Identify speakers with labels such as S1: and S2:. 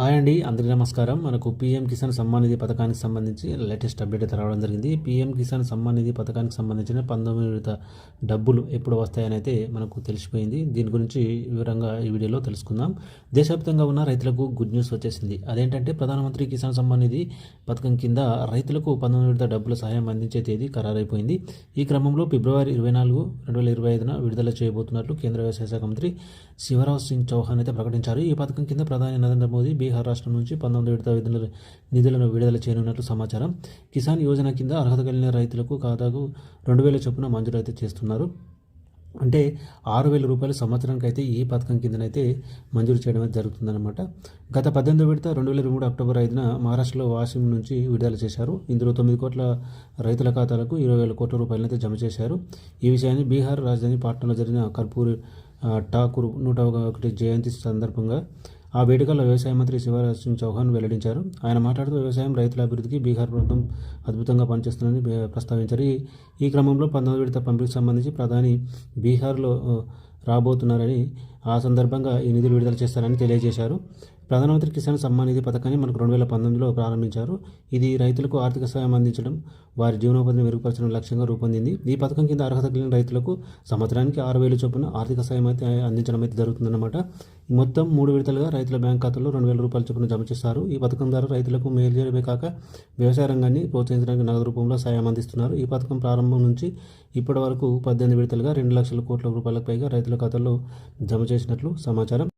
S1: Hi అండి అందరికీ నమస్కారం. మనకు పీఎం కిసాన్ సమ్మాన్ నిధి పథకానికి సంబంధించి లేటెస్ట్ అప్డేట్ అయితే రావడం జరిగింది. పీఎం కిసాన్ సమ్మాన్ నిధి పథకానికి సంబంధించిన పంతొమ్మిది విడత డబ్బులు ఎప్పుడు వస్తాయని అయితే మనకు తెలిసిపోయింది. దీని గురించి వివరంగా ఈ వీడియోలో తెలుసుకుందాం. దేశవ్యాప్తంగా ఉన్న రైతులకు గుడ్ న్యూస్ వచ్చేసింది. అదేంటంటే ప్రధానమంత్రి కిసాన్ సమ్మాన్ నిధి పథకం కింద రైతులకు పంతొమ్మిది విడత డబ్బుల సహాయం అందించే తేదీ ఖరారైపోయింది. ఈ క్రమంలో ఫిబ్రవరి ఇరవై నాలుగు రెండు వేల ఇరవై ఐదున విడుదల చేయబోతున్నట్లు కేంద్ర వ్యవసాయ శాఖ మంత్రి శివరాజ్ సింగ్ చౌహాన్ అయితే ప్రకటించారు. ఈ పథకం కింద ప్రధాని నరేంద్ర మోదీ బీహార్ రాష్ట్రం నుంచి పంతొమ్మిది విడత విధుల నిధులను విడుదల చేయనున్నట్లు సమాచారం. కిసాన్ యోజన కింద అర్హత కలిగిన రైతులకు ఖాతాకు రెండు వేల చొప్పున మంజూరు అయితే చేస్తున్నారు. అంటే ఆరు వేల రూపాయలు సంవత్సరానికి అయితే ఈ పథకం కిందనైతే మంజూరు చేయడం అయితే జరుగుతుందన్నమాట. గత పద్దెనిమిది విడత రెండు వేల మూడు అక్టోబర్ ఐదున మహారాష్ట్రలో వాషింగ్ నుంచి విడుదల చేశారు. ఇందులో తొమ్మిది కోట్ల రైతుల ఖాతాలకు ఇరవై వేల కోట్ల రూపాయలను అయితే జమ చేశారు. ఈ విషయాన్ని బీహార్ రాజధాని పాట్నాలో జరిగిన కర్పూర్ ఠాకూర్ నూట ఒకటి జయంతి సందర్భంగా ఆ వేడుకల్లో వ్యవసాయ మంత్రి శివరాజ్ సింగ్ చౌహాన్ వెల్లడించారు. ఆయన మాట్లాడుతూ వ్యవసాయం రైతుల అభివృద్ధికి బీహార్ ప్రభుత్వం అద్భుతంగా పనిచేస్తుందని ప్రస్తావించారు. ఈ క్రమంలో పంతొమ్మిది విడత పంపిణీకి సంబంధించి ప్రధాని బీహార్లో రాబోతున్నారని ఆ సందర్భంగా ఈ నిధులు విడుదల చేస్తారని తెలియజేశారు. ప్రధానమంత్రి కిసాన్ సమ్మాన్ నిధి పథకాన్ని మనకు రెండు వేల పంతొమ్మిదిలో ప్రారంభించారు. ఇది రైతులకు ఆర్థిక సహాయం అందించడం వారి జీవనోపాధిని మెరుగుపరచడం లక్ష్యంగా రూపొందింది. ఈ పథకం కింద అర్హత కలిగిన రైతులకు సంవత్సరానికి ఆరు వేలు చొప్పున ఆర్థిక సాయం అయితే అందించడం అయితే జరుగుతుందన్నమాట. మొత్తం మూడు విడతలుగా రైతుల బ్యాంక్ ఖాతాలో రెండు వేల రూపాయల చొప్పున జమ చేస్తారు. ఈ పథకం ద్వారా రైతులకు మేలు చేయడమే కాక వ్యవసాయ రంగాన్ని ప్రోత్సహించడానికి నగదు రూపంలో సాయం అందిస్తున్నారు. ఈ పథకం ప్రారంభం నుంచి ఇప్పటి వరకు పద్దెనిమిది విడతలుగా రెండు లక్షల కోట్ల రూపాయలకు పైగా రైతుల ఖాతాల్లో జమ చేసినట్లు సమాచారం